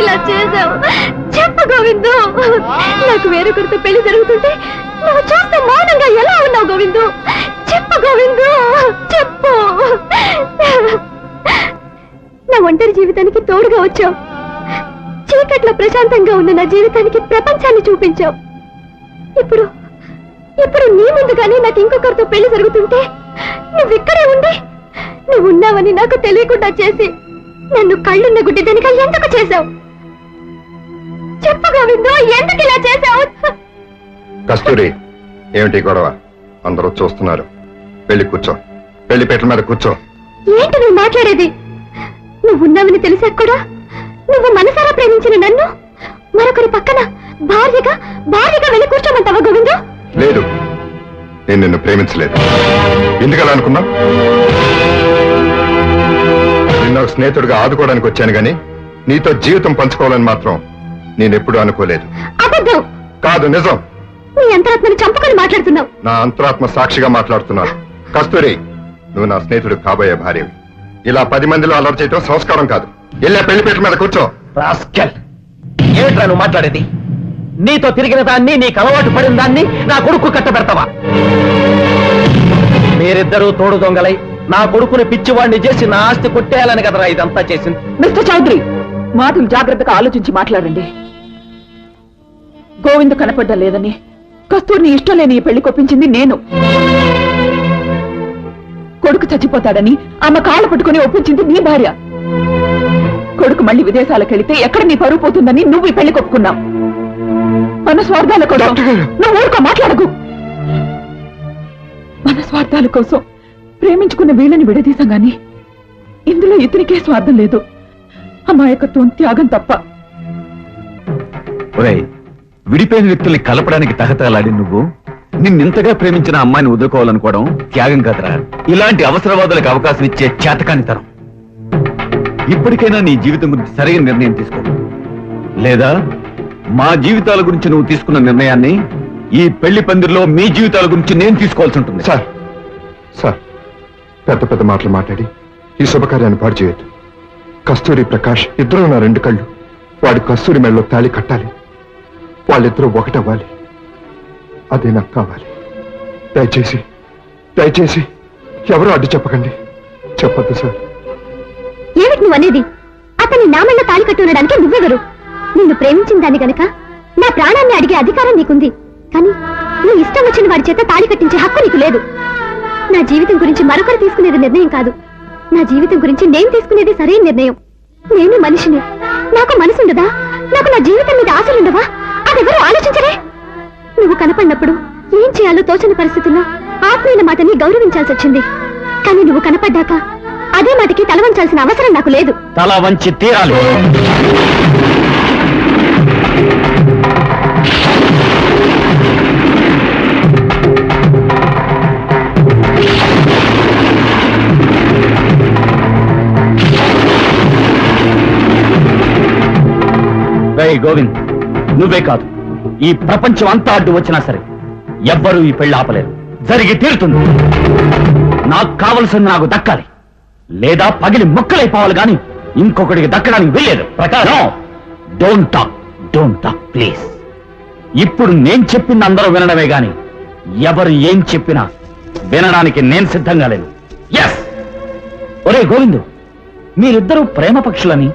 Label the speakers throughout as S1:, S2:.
S1: ఇలా చేసావు చెప్పు గోవిందు. నాకు వేరొకరితో పెళ్ళి జరుగుతుంటే నువ్వు చూస్తే మౌనంగా ఎలా ఉన్నావు గోవిందు? చెప్పు గోవిందు. చెప్పు. నా ఒంటరి జీవితానికి తోడుగా వచ్చావు. చీకట్లో ప్రశాంతంగా ఉన్న నా జీవితానికి ప్రపంచాన్ని చూపించావు. ఇప్పుడు ఇప్పుడు నీ ముందుగానే నాకు ఇంకొకరితో పెళ్ళి జరుగుతుంటే నువ్వు ఇక్కడే ఉండి నువ్వు ఉన్నావని నాకు తెలియకుండా చేసి నన్ను కళ్ళున్న గుడ్డిదనిగా ఎందుకు చేశావు? చెప్పు గోవిందు ఎందుకు ఇలా చేశావు?
S2: కస్తూరి ఏమిటి గొడవ? అందరూ చూస్తున్నారు. వెళ్ళి కూర్చో. పెళ్ళి పెట్టల మీద కూర్చో.
S1: ఏంటి నువ్వు మాట్లాడేది? నువ్వు ఉన్నావని తెలిసాక కూడా నువ్వు మనసారా ప్రేమించిన నన్ను? మరొకరి పక్కన భార్యగా భార్యగా వెళ్ళి కూర్చోమంటావా గోవిందు?
S2: లేదు. నేను నిన్ను ప్రేమించలేదు. ఎందుకలా అనుకున్నా నిన్న ఒక స్నేహితుడిగా ఆదుకోవడానికి వచ్చాను గాని నీతో జీవితం పంచుకోవాలని మాత్రం నేనెప్పుడూ అనుకోలేదు.
S1: అబద్ధం!
S2: కాదు నిజం.
S1: నీ అంతరాత్మని చంపుకొని మాట్లాడుతున్నావు.
S2: నా అంతరాత్మ సాక్షిగా మాట్లాడుతున్నాను కస్తూరి నువ్వు నా స్నేహితుడు కాబోయే భార్యవి. ఇలా పది మందిలో అలర్ట్ చేయటం సంస్కారం కాదు. వెళ్ళే పెళ్ళి పెట్టల మీద కూర్చో.
S3: రాస్కెల్ ఏమిట్రా నువ్వు మాట్లాడేది? నీతో తిరిగిన దాన్ని నీకు అలవాటు పడిన దాన్ని నా కొడుకు కట్టబెడతావా? మీరిద్దరూ తోడు దొంగలై నా కొడుకుని పిచ్చివాడిని చేసి నా ఆస్తి కొట్టేయాలని కదరా ఇదంతా చేసింది?
S4: మిస్టర్ చౌదరి మాటలు జాగ్రత్తగా ఆలోచించి మాట్లాడండి. గోవింద్ కనపడ్డా లేదని కస్తూరిని ఇష్టం లేని ఈ పెళ్ళి కొప్పించింది నేను. కొడుకు చచ్చిపోతాడని ఆమె కాళ్ళ పట్టుకుని ఒప్పించింది నీ భార్య. కొడుకు మళ్ళీ విదేశాలకు వెళితే ఎక్కడ నీ పరువు పోతుందని నువ్వు ఈ పెళ్ళి కొప్పుకున్నావు. మన స్వార్థాల కోసం. నువ్వు ఊరుకో మాట్లాడకు. మన స్వార్థాల కోసం ప్రేమించుకున్న వీళ్ళని విడదీశాం గాని ఇందులో ఇతనికే స్వార్థం లేదు. అమాయకత్వం త్యాగం తప్ప.
S5: విడిపోయిన వ్యక్తుల్ని కలపడానికి తహతలాడి నువ్వు. నిన్నింతగా ప్రేమించిన అమ్మాయిని వదులుకోవాలనుకోవడం త్యాగం కాదురా. ఇలాంటి అవసరవాదులకు అవకాశం ఇచ్చే చేతకాని తరం. ఇప్పటికైనా నీ జీవితం గురించి సరైన నిర్ణయం తీసుకో. లేదా మా జీవితాల గురించి నువ్వు తీసుకున్న నిర్ణయాన్ని ఈ పెళ్ళి పందిరిలో మీ జీవితాల గురించి నేను తీసుకోవాల్సి ఉంటుంది.
S2: సార్. సార్ పెద్ద పెద్ద మాటలు మాట్లాడి ఈ శుభకార్యాన్ని పాడు చేయొద్దు. కస్తూరి ప్రకాష్ ఇద్దరు నా రెండు కళ్ళు. వాడి కస్తూరి మెడలో తాళి కట్టాలి. వాళ్ళిద్దరూ ఒకటవ్వాలి అదే నాకు కావాలి. దయచేసి దయచేసి ఎవరు అడ్డు చెప్పకండి. చెప్పద్దు సార్.
S1: ఏమిటి నువ్వు అనేది అతని నామన్న తాళి కట్టునడానికి నువ్వెవరు? నిన్ను ప్రేమించిన దాన్ని గనక నా ప్రాణాన్ని అడిగే అధికారం నీకుంది. కానీ నువ్వు ఇష్టం వచ్చిన వాడి చేత తాళి కట్టించే హక్కు నీకు లేదు. నా జీవితం గురించి మరొకరు తీసుకునేది నిర్ణయం కాదు. నా జీవితం గురించి నేను తీసుకునేది సరైన నిర్ణయం. నేను మనిషిని. నాకు మనసుండదా? నాకు నా జీవితం మీద ఆశలుండవా? అదెవరూ ఆలోచించరే? నువ్వు కనపడినప్పుడు ఏం చేయాలో తోచని పరిస్థితుల్లో ఆత్మీయుల మాటని గౌరవించాల్సి వచ్చింది కానీ నువ్వు కనపడ్డాక అదే మాటకి తల వంచాల్సిన అవసరం నాకు లేదు.
S3: తల వంచి తీరాలి. గోవింద్ నువ్వే కాదు ఈ ప్రపంచం అంతా అడ్డు వచ్చినా సరే ఎవ్వరూ ఈ పెళ్ళి ఆపలేరు. జరిగి తీరుతుంది. నాకు కావలసింది నాకు దక్కాలి. లేదా పగిలి ముక్కలైపోవాలి గాని ఇంకొకటికి దక్కడానికి వెళ్ళేది ప్రకారం don't talk don't talk please ఇప్పుడు నేను చెప్పింది అందరూ వినడమే గాని ఎవరు ఏం చెప్పినా వినడానికి నేను సిద్ధంగా లేను. ఎస్ ఒరే గోవిందు మీరిద్దరూ ప్రేమ పక్షులని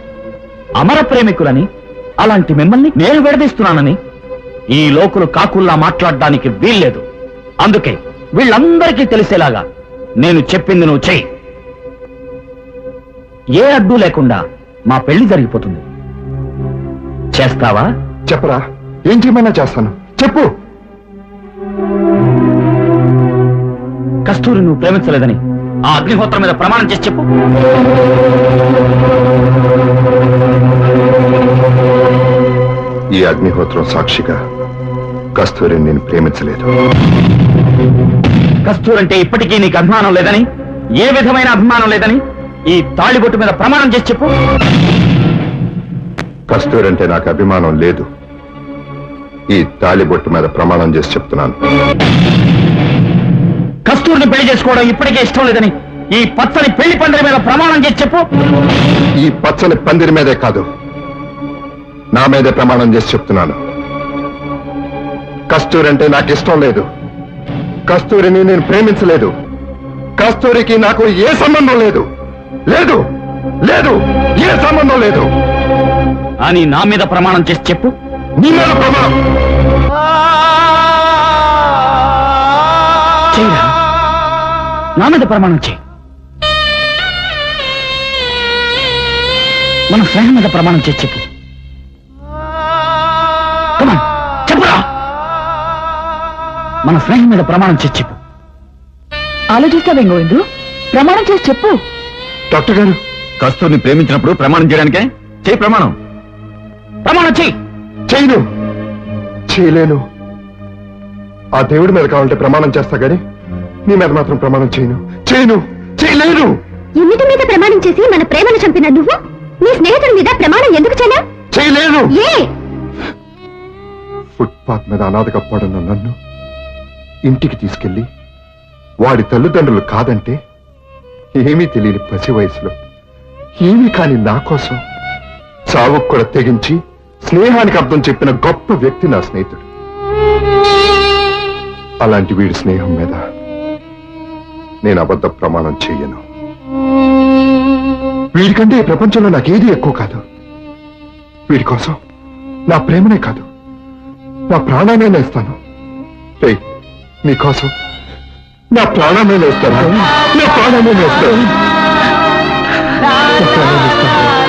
S3: అమర ప్రేమికులని అలాంటి మిమ్మల్ని నేను విడదీస్తున్నానని ఈ లోకులు కాకుల్లా మాట్లాడడానికి వీల్లేదు. అందుకే వీళ్ళందరికీ తెలిసేలాగా నేను చెప్పింది నువ్వు చెయ్యి. ఏ అడ్డు లేకుండా మా పెళ్ళి జరిగిపోతుంది. చేస్తావా?
S2: చెప్పరా. ఏం చేయమన్నా చేస్తాను. చెప్పు.
S3: కస్తూరి నువ్వు ప్రేమించలేదని ఆ అగ్నిహోత్రం మీద ప్రమాణం చేసి చెప్పు.
S2: ఈ అగ్నిహోత్రం సాక్షిగా కస్తూరి నేను ప్రేమించలేదు.
S3: కస్తూరి అంటే ఇప్పటికీ నీకు అభిమానం లేదని ఏ విధమైన అభిమానం లేదని ఈ తాళిబొట్టు మీద ప్రమాణం చేసి చెప్పు.
S2: కస్తూరి అంటే నాకు అభిమానం లేదు. ఈ తాలిబొట్టు మీద ప్రమాణం చేసి చెప్తున్నాను.
S3: కస్తూరిని పెళ్ళి చేసుకోవడం ఇప్పటికే ఇష్టం లేదని ఈ పచ్చని పెళ్ళి పందిరి మీద ప్రమాణం చేసి చెప్పు.
S2: ఈ పచ్చని పందిరి మీదే కాదు. నా మీదే ప్రమాణం చేసి చెప్తున్నాను. కస్తూరి అంటే నాకు ఇష్టం లేదు. కస్తూరిని నేను ప్రేమించలేదు. కస్తూరికి నాకు ఏ సంబంధం లేదు. లేదు లేదు ఏ సంబంధం లేదు.
S3: అని నా మీద ప్రమాణం చేసి చెప్పు.
S2: నీ మీద ప్రమాణం.
S3: చేయరా? నా మీద ప్రమాణం చేయి. మన స్నేహం మీద ప్రమాణం చేసి చెప్పు. మన స్నేహం మీద ప్రమాణం చేసి చెప్పు.
S4: ఆలోచిస్తావేం గోవిందు ప్రమాణం చేసి చెప్పు.
S2: డాక్టర్ గారు
S5: కస్తూరిని ప్రేమించినప్పుడు ప్రమాణం చేయడానికే? చేయి ప్రమాణం.
S3: ప్రమాణం చేయి
S2: చేయను చేయలేను. ఆ దేవుడి మీద కావాలంటే ప్రమాణం చేస్తా గాని నీ మీద మాత్రం ప్రమాణం చేయను చేయను చేయలేను
S1: ఎన్నిటి మీద ప్రమాణం చేసి మన ప్రేమను చంపిన నువ్వు? నీ స్నేహితుడి మీద ప్రమాణం ఎందుకు చేయనా
S2: చేయలేను
S1: ఏ?
S2: ఫుట్పాత్ మీద అనాథగా పడున్న నన్ను ఇంటికి తీసుకెళ్ళి వాడి తల్లిదండ్రులు కాదంటే ఏమీ తెలియని పసి వయసులో ఏమీ కాని నా కోసం చావుకు కూడా తెగించి స్నేహానికి అర్థం చెప్పిన గొప్ప వ్యక్తి నా స్నేహితుడు. అలాంటి వీడి స్నేహం మీద నేను అబద్ధ ప్రమాణం చెయ్యను వీడికంటే ఈ ప్రపంచంలో నాకేది ఎక్కువ కాదు. వీడి కోసం నా ప్రేమనే కాదు నా ప్రాణాన్ని నేస్తాను రేయ్ మీకోసం నా ప్రాణమే నేస్తాను నా ప్రాణమే నేస్తాను నా ప్రాణాన్ని నేస్తాను